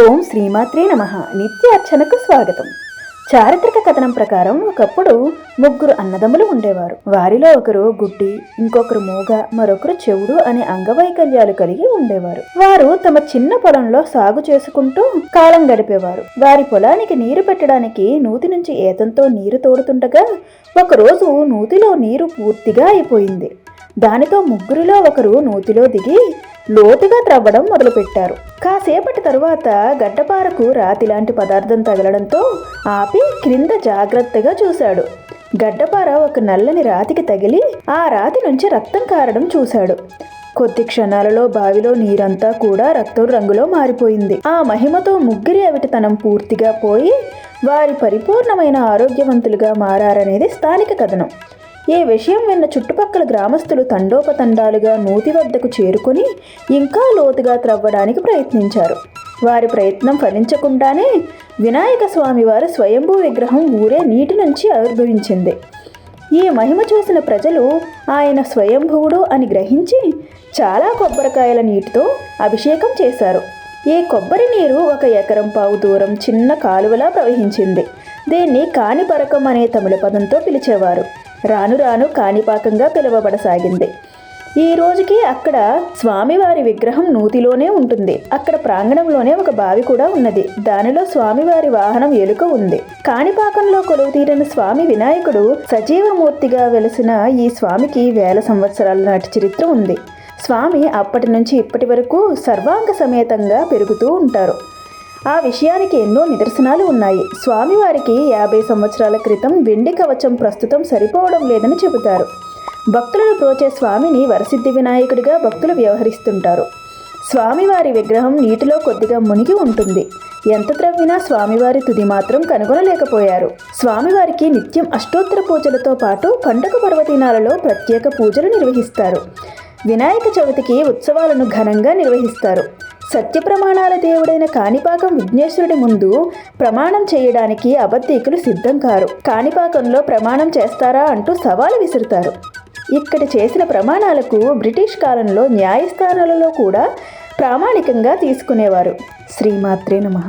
ఓం శ్రీమాత్రే నమ. నిత్యార్చనకు స్వాగతం. చారిత్రక కథనం ప్రకారం ఒకప్పుడు ముగ్గురు అన్నదమ్ములు ఉండేవారు. వారిలో ఒకరు గుడ్డి ఇంకొకరు మూగ మరొకరు చెవుడు అనే అంగవైకల్యాలు కలిగి ఉండేవారు. వారు తమ చిన్న పొలంలో సాగు చేసుకుంటూ కాలం గడిపేవారు. వారి పొలానికి నీరు పెట్టడానికి నూతి నుంచి ఏతంతో నీరు తోడుతుండగా ఒకరోజు నూతిలో నీరు పూర్తిగా అయిపోయింది. దానితో ముగ్గురిలో ఒకరు నూతిలో దిగి లోతుగా త్రవ్వడం మొదలుపెట్టారు. కాసేపటి తరువాత గడ్డపారకు రాతి లాంటి పదార్థం తగలడంతో ఆపి క్రింద జాగ్రత్తగా చూశాడు. గడ్డపార ఒక నల్లని రాతికి తగిలి ఆ రాతి నుంచి రక్తం కారడం చూశాడు. కొద్ది క్షణాలలో బావిలో నీరంతా కూడా రక్తం రంగులో మారిపోయింది. ఆ మహిమతో ముగ్గురి అవిటితనం పూర్తిగా పోయి వారి పరిపూర్ణమైన ఆరోగ్యవంతులుగా మారారనేది స్థానిక కథనం. ఈ విషయం విన్న చుట్టుపక్కల గ్రామస్తులు తండోపతండాలుగా నూతి వద్దకు చేరుకొని ఇంకా లోతుగా త్రవ్వడానికి ప్రయత్నించారు. వారి ప్రయత్నం ఫలించకుండానే వినాయక స్వామివారి స్వయంభూ విగ్రహం ఊరే నీటి నుంచి ఆవిర్భవించింది. ఈ మహిమ చూసిన ప్రజలు ఆయన స్వయంభువుడు అని గ్రహించి చాలా కొబ్బరికాయల నీటితో అభిషేకం చేశారు. ఈ కొబ్బరి నీరు ఒక ఎకరం పావు దూరం చిన్న కాలువలా ప్రవహించింది. దీన్ని కాణిపరకం అనే తమిళ పదంతో పిలిచేవారు. రాను రాను కాణిపాకంగా పిలువబడసాగింది. ఈ రోజుకి అక్కడ స్వామివారి విగ్రహం నూతిలోనే ఉంటుంది. అక్కడ ప్రాంగణంలోనే ఒక బావి కూడా ఉన్నది. దానిలో స్వామివారి వాహనం ఎలుక ఉంది. కాణిపాకంలో కొలువు తీరిన స్వామి వినాయకుడు సజీవమూర్తిగా వెలిసిన ఈ స్వామికి వేల సంవత్సరాల నాటి చరిత్ర ఉంది. స్వామి అప్పటి నుంచి ఇప్పటి వరకు సర్వాంగ సమేతంగా పెరుగుతూ ఉంటారు. ఆ విషయానికి ఎన్నో నిదర్శనాలు ఉన్నాయి. స్వామివారికి యాభై సంవత్సరాల క్రితం వెండి కవచం ప్రస్తుతం సరిపోవడం లేదని చెబుతారు. భక్తులను ప్రోచే స్వామిని వరసిద్ధి వినాయకుడిగా భక్తులు వ్యవహరిస్తుంటారు. స్వామివారి విగ్రహం నీటిలో కొద్దిగా మునిగి ఉంటుంది. ఎంత త్రవ్వినా స్వామివారి తుది మాత్రం కనుగొనలేకపోయారు. స్వామివారికి నిత్యం అష్టోత్తర పూజలతో పాటు పండగ పర్వదినాలలో ప్రత్యేక పూజలు నిర్వహిస్తారు. వినాయక చవితికి ఉత్సవాలను ఘనంగా నిర్వహిస్తారు. సత్య ప్రమాణాల దేవుడైన కాణిపాకం విఘ్నేశ్వరుడి ముందు ప్రమాణం చేయడానికి అబద్ధీకులు సిద్ధం కారు. కాణిపాకంలో ప్రమాణం చేస్తారా అంటూ సవాలు విసురుతారు. ఇక్కడ చేసిన ప్రమాణాలకు బ్రిటిష్ కాలంలో న్యాయస్థానాలలో కూడా ప్రామాణికంగా తీసుకునేవారు. శ్రీమాత్రే నమః.